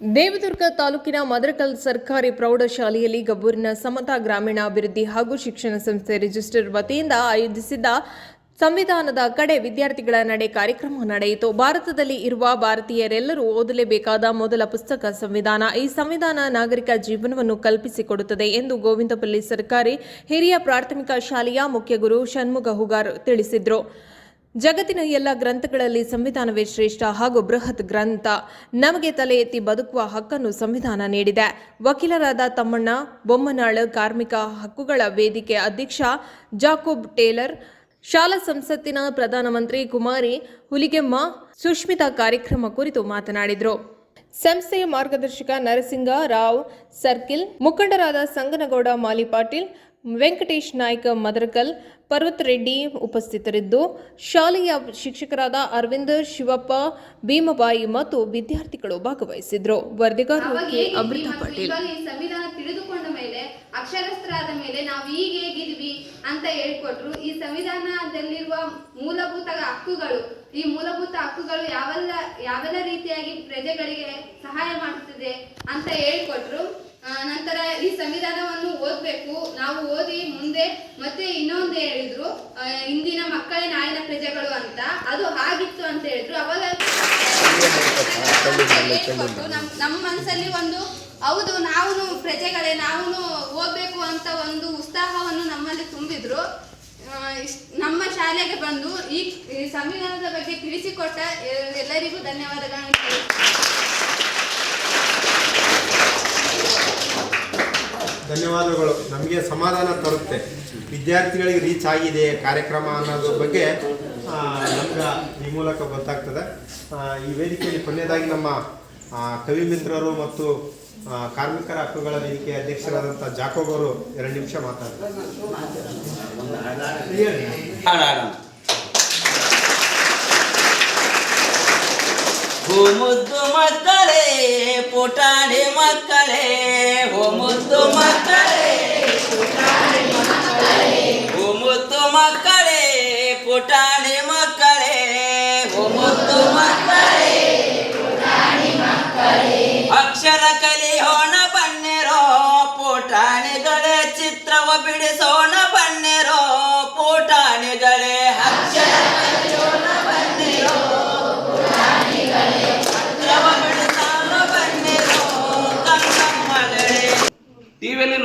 ದೇವದುರ್ಗ ತಾಲೂಕಿನ ಮದರಕಲ್ ಸರ್ಕಾರಿ ಪ್ರೌಢಶಾಲೆಯಲ್ಲಿ ಗಬ್ಬೂರಿನ ಸಮತಾ ಗ್ರಾಮೀಣಾಭಿವೃದ್ಧಿ ಹಾಗೂ ಶಿಕ್ಷಣ ಸಂಸ್ಥೆ ರಿಜಿಸ್ಟರ್ ವತಿಯಿಂದ ಆಯೋಜಿಸಿದ್ದ ಸಂವಿಧಾನದ ಕಡೆ ವಿದ್ಯಾರ್ಥಿಗಳ ನಡೆ ಕಾರ್ಯಕ್ರಮ ನಡೆಯಿತು. ಭಾರತದಲ್ಲಿ ಇರುವ ಭಾರತೀಯರೆಲ್ಲರೂ ಓದಲೇಬೇಕಾದ ಮೊದಲ ಪುಸ್ತಕ ಸಂವಿಧಾನ. ಈ ಸಂವಿಧಾನ ನಾಗರಿಕ ಜೀವನವನ್ನು ಕಲ್ಪಿಸಿಕೊಡುತ್ತದೆ ಎಂದು ಗೋವಿಂದಪಲ್ಲಿ ಸರ್ಕಾರಿ ಹಿರಿಯ ಪ್ರಾಥಮಿಕ ಶಾಲೆಯ ಮುಖ್ಯಗುರು ಷಣ್ಮುಖ ಹುಗಾರ್ ತಿಳಿಸಿದರು. ಜಗತ್ತಿನ ಎಲ್ಲ ಗ್ರಂಥಗಳಲ್ಲಿ ಸಂವಿಧಾನವೇ ಶ್ರೇಷ್ಠ ಹಾಗೂ ಬೃಹತ್ ಗ್ರಂಥ. ನಮಗೆ ತಲೆ ಎತ್ತಿ ಬದುಕುವ ಹಕ್ಕನ್ನು ಸಂವಿಧಾನ ನೀಡಿದೆ. ವಕೀಲರಾದ ತಮ್ಮಣ್ಣ, ಬೊಮ್ಮನಾಳ, ಕಾರ್ಮಿಕ ಹಕ್ಕುಗಳ ವೇದಿಕೆ ಅಧ್ಯಕ್ಷ ಜಾಕೋಬ್ ಟೇಲರ್, ಶಾಲಾ ಸಂಸತ್ತಿನ ಪ್ರಧಾನಮಂತ್ರಿ ಕುಮಾರಿ ಹುಲಿಗೆಮ್ಮ ಸುಷ್ಮಿತಾ ಕಾರ್ಯಕ್ರಮ ಕುರಿತು ಮಾತನಾಡಿದರು. ಸಂಸ್ಥೆಯ ಮಾರ್ಗದರ್ಶಕ ನರಸಿಂಗ ರಾವ್, ಸರ್ಕಿಲ್ ಮುಖಂಡರಾದ ಸಂಗನಗೌಡ, ಮಾಲಿ ಪಾಟೀಲ್ ವೆಂಕಟೇಶ್ ನಾಯ್ಕ ಮದರಕಲ್ ಪರ್ವತ್ ರೆಡ್ಡಿ ಉಪಸ್ಥಿತರಿದ್ದು ಶಾಲೆಯ ಶಿಕ್ಷಕರಾದ ಅರವಿಂದ್ ಶಿವಪ್ಪ ಭೀಮಬಾಯಿ ಮತ್ತು ವಿದ್ಯಾರ್ಥಿಗಳು ಭಾಗವಹಿಸಿದ್ರು. ವರದಿಗಾರರು ಅಮೃತ ಪಾಟೀಲ್. ಸಂವಿಧಾನ ತಿಳಿದುಕೊಂಡ ಮೇಲೆ ಅಕ್ಷರಸ್ಥರಾದ ಮೇಲೆ ನಾವು ಈಗ ಹೇಗಿದ್ವಿ ಅಂತ ಹೇಳ್ಕೊಟ್ರು. ಈ ಸಂವಿಧಾನದಲ್ಲಿರುವ ಮೂಲಭೂತ ಹಕ್ಕುಗಳು ಈ ಮೂಲಭೂತ ಹಕ್ಕುಗಳು ಯಾವೆಲ್ಲ ಯಾವೆಲ್ಲ ರೀತಿಯಾಗಿ ಪ್ರಜೆಗಳಿಗೆ ಸಹಾಯ ಮಾಡುತ್ತದೆ ಅಂತ ಹೇಳ್ಕೊಟ್ರು. ನಂತರ ಈ ಸಂವಿಧಾನವನ್ನು ಓದಬೇಕು. ನಾವು ಓದಿ ಮುಂದೆ ಮತ್ತೆ ಇನ್ನೊಂದು ಹೇಳಿದ್ರು ಇಂದಿನ ಮಕ್ಕಳೇ ನಾಳಿನ ಪ್ರಜೆಗಳು ಅಂತ. ಅದು ಆಗಿತ್ತು ಅಂತ ಹೇಳಿದ್ರು. ಅವಾಗ ನಮ್ಮ ಮನಸ್ಸಲ್ಲಿ ಒಂದು, ಹೌದು ನಾವು ಪ್ರಜೆಗಳೇ ನಾವು ಓದಬೇಕು ಅಂತ ಒಂದು ಉತ್ಸಾಹವನ್ನು ನಮ್ಮಲ್ಲಿ ತುಂಬಿದ್ರು. ನಮ್ಮ ಶಾಲೆಗೆ ಬಂದು ಈ ಸಂವಿಧಾನದ ಬಗ್ಗೆ ತಿಳಿಸಿಕೊಟ್ಟ ಎಲ್ಲರಿಗೂ ಧನ್ಯವಾದಗಳನ್ನು ಧನ್ಯವಾದಗಳು. ನಮಗೆ ಸಮಾಧಾನ ತರುತ್ತೆ. ವಿದ್ಯಾರ್ಥಿಗಳಿಗೆ ರೀಚ್ ಆಗಿದೆ, ಕಾರ್ಯಕ್ರಮ ಅನ್ನೋದ್ರ ಬಗ್ಗೆ ನಮ್ಗೆ ಈ ಮೂಲಕ ಗೊತ್ತಾಗ್ತದೆ. ಈ ವೇದಿಕೆಯಲ್ಲಿ ಕೊನೆಯದಾಗಿ ನಮ್ಮ ಕವಿ ಮಿತ್ರರು ಮತ್ತು ಕಾರ್ಮಿಕರ ಹಕ್ಕುಗಳ ವೇದಿಕೆ ಅಧ್ಯಕ್ಷರಾದಂಥ ಜಾಕೋಬ್ ಅವರು ಎರಡು ನಿಮಿಷ ಮಾತಾಡ್ತಾರೆ. ಮುದ್ದು ಮಕ್ಕಳೇ ಪುಟಾಣಿ ಮಕ್ಕಳೇ ಹೋ ಮುದ್ದು ಮಕ್ಕಳೇ ಹೋ ಮುದ್ದು ಮಕ್ಕಳೇ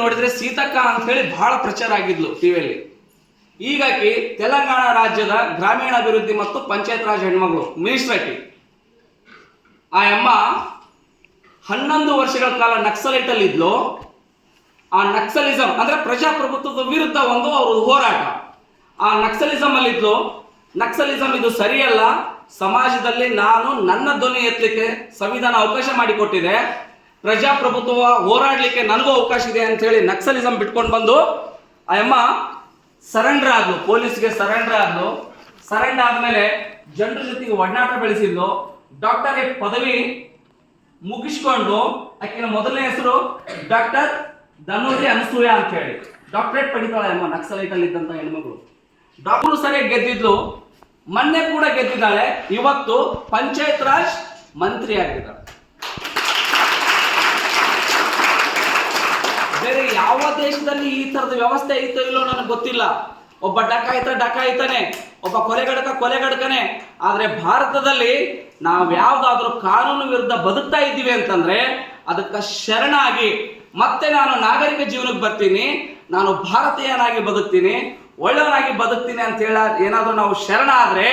ನೋಡಿದ್ರೆ ಸೀತಕ್ಕ ಅಂತ ಹೇಳಿ ಬಹಳ ಪ್ರಚಾರ ಆಗಿದ್ಲು ಟಿವಿಯಲ್ಲಿ ಈಗಾಗಿ ತೆಲಂಗಾಣ ರಾಜ್ಯದ ಗ್ರಾಮೀಣಾಭಿವೃದ್ಧಿ ಮತ್ತು ಪಂಚಾಯತ್ ರಾಜ್ ಹೆಣ್ಮಗಳು, ಮಿನಿಸ್ಟರ್ ಆಕಿ. ಆ ಅಮ್ಮ ಹನ್ನೊಂದು ವರ್ಷಗಳ ಕಾಲ ನಕ್ಸಲೈಟ್ ಅಲ್ಲಿ ಇದ್ಲು ಆ ನಕ್ಸಲಿಸಂ ಅಂದ್ರೆ ಪ್ರಜಾಪ್ರಭುತ್ವದ ವಿರುದ್ಧ ಒಂದು ಅವರು ಹೋರಾಟ. ಆ ನಕ್ಸಲಿಸಂ ಅಲ್ಲಿ ಇದ್ಲು ನಕ್ಸಲಿಸಂ ಇದು ಸರಿಯಲ್ಲ. ಸಮಾಜದಲ್ಲಿ ನಾನು ನನ್ನ ಧ್ವನಿ ಎತ್ತಲಿಕ್ಕೆ ಸಂವಿಧಾನ ಅವಕಾಶ ಮಾಡಿಕೊಟ್ಟಿದೆ. ಪ್ರಜಾಪ್ರಭುತ್ವ ಹೋರಾಡಲಿಕ್ಕೆ ನನಗೂ ಅವಕಾಶ ಇದೆ ಅಂತ ಹೇಳಿ ನಕ್ಸಲಿಸಂ ಬಿಟ್ಕೊಂಡು ಬಂದು, ಆ ಅಮ್ಮ ಸರೆಂಡರ್ ಆದ್ಲು ಪೊಲೀಸ್ಗೆ ಸರೆಂಡರ್ ಆದ್ಲು ಸರೆಂಡರ್ ಆದ್ಮೇಲೆ ಜನರ ಜೊತೆಗೆ ಒಡನಾಟ ಬೆಳೆಸಿದ್ಲು. ಡಾಕ್ಟರೇಟ್ ಪದವಿ ಮುಗಿಸ್ಕೊಂಡು, ಆಕಿನ ಮೊದಲನೇ ಹೆಸರು ಡಾಕ್ಟರ್ ಧನುಜಿ ಅನಸೂಯ ಅಂತ ಹೇಳಿ. ಡಾಕ್ಟರೇಟ್ ಪಡಿತಾಳೆ ಅಮ್ಮ ನಕ್ಸಲೈಟ್ ಅಲ್ಲಿ ಇದ್ದಂತ ಹೆಣ್ಮಗಳು. ಡಾಕ್ಟರ್ ಸರಿಯಾಗಿ ಗೆದ್ದಿದ್ಲು. ಮೊನ್ನೆ ಕೂಡ ಗೆದ್ದಿದ್ದಾಳೆ. ಇವತ್ತು ಪಂಚಾಯತ್ ರಾಜ್ ಮಂತ್ರಿ ಆಗಿದ್ದಾಳೆ ಬೇರೆ ಯಾವ ದೇಶದಲ್ಲಿ ಈ ತರದ ವ್ಯವಸ್ಥೆ ಐತೋ ಇಲ್ಲೋ ನನಗೆ ಗೊತ್ತಿಲ್ಲ. ಒಬ್ಬ ಡಕಾಯಿತ ಡಕಾಯಿತನೇ, ಒಬ್ಬ ಕೊಲೆಗಡಕ ಕೊಲೆಗಡಕನೆ ಆದ್ರೆ ಭಾರತದಲ್ಲಿ ನಾವು ಯಾವ್ದಾದ್ರೂ ಕಾನೂನು ವಿರುದ್ಧ ಬದುಕ್ತಾ ಇದ್ದೀವಿ ಅಂತಂದ್ರೆ ಅದಕ್ಕೆ ಶರಣಾಗಿ ಮತ್ತೆ ನಾನು ನಾಗರಿಕ ಜೀವನಕ್ಕೆ ಬರ್ತೀನಿ, ನಾನು ಭಾರತೀಯನಾಗಿ ಬದುಕ್ತೀನಿ, ಒಳ್ಳೆಯವನಾಗಿ ಬದುಕ್ತೀನಿ ಅಂತ ಹೇಳ ಏನಾದ್ರೂ ನಾವು ಶರಣ ಆದರೆ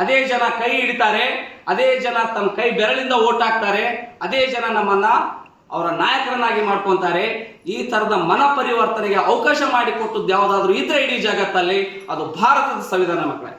ಅದೇ ಜನ ಕೈ ಹಿಡಿತಾರೆ, ಅದೇ ಜನ ತಮ್ಮ ಕೈ ಬೆರಳಿಂದ ಓಟ್ ಹಾಕ್ತಾರೆ, ಅದೇ ಜನ ನಮ್ಮನ್ನ ಅವರ ನಾಯಕರನ್ನಾಗಿ ಮಾಡ್ಕೊಂತಾರೆ. ಈ ತರದ ಮನ ಪರಿವರ್ತನೆಗೆ ಅವಕಾಶ ಮಾಡಿಕೊಟ್ಟದ್ದು ಯಾವುದಾದ್ರೂ ಇದ್ರೆ ಇಡೀ ಜಗತ್ತಲ್ಲಿ ಅದು ಭಾರತದ ಸಂವಿಧಾನ ಮಕ್ಕಳೇ.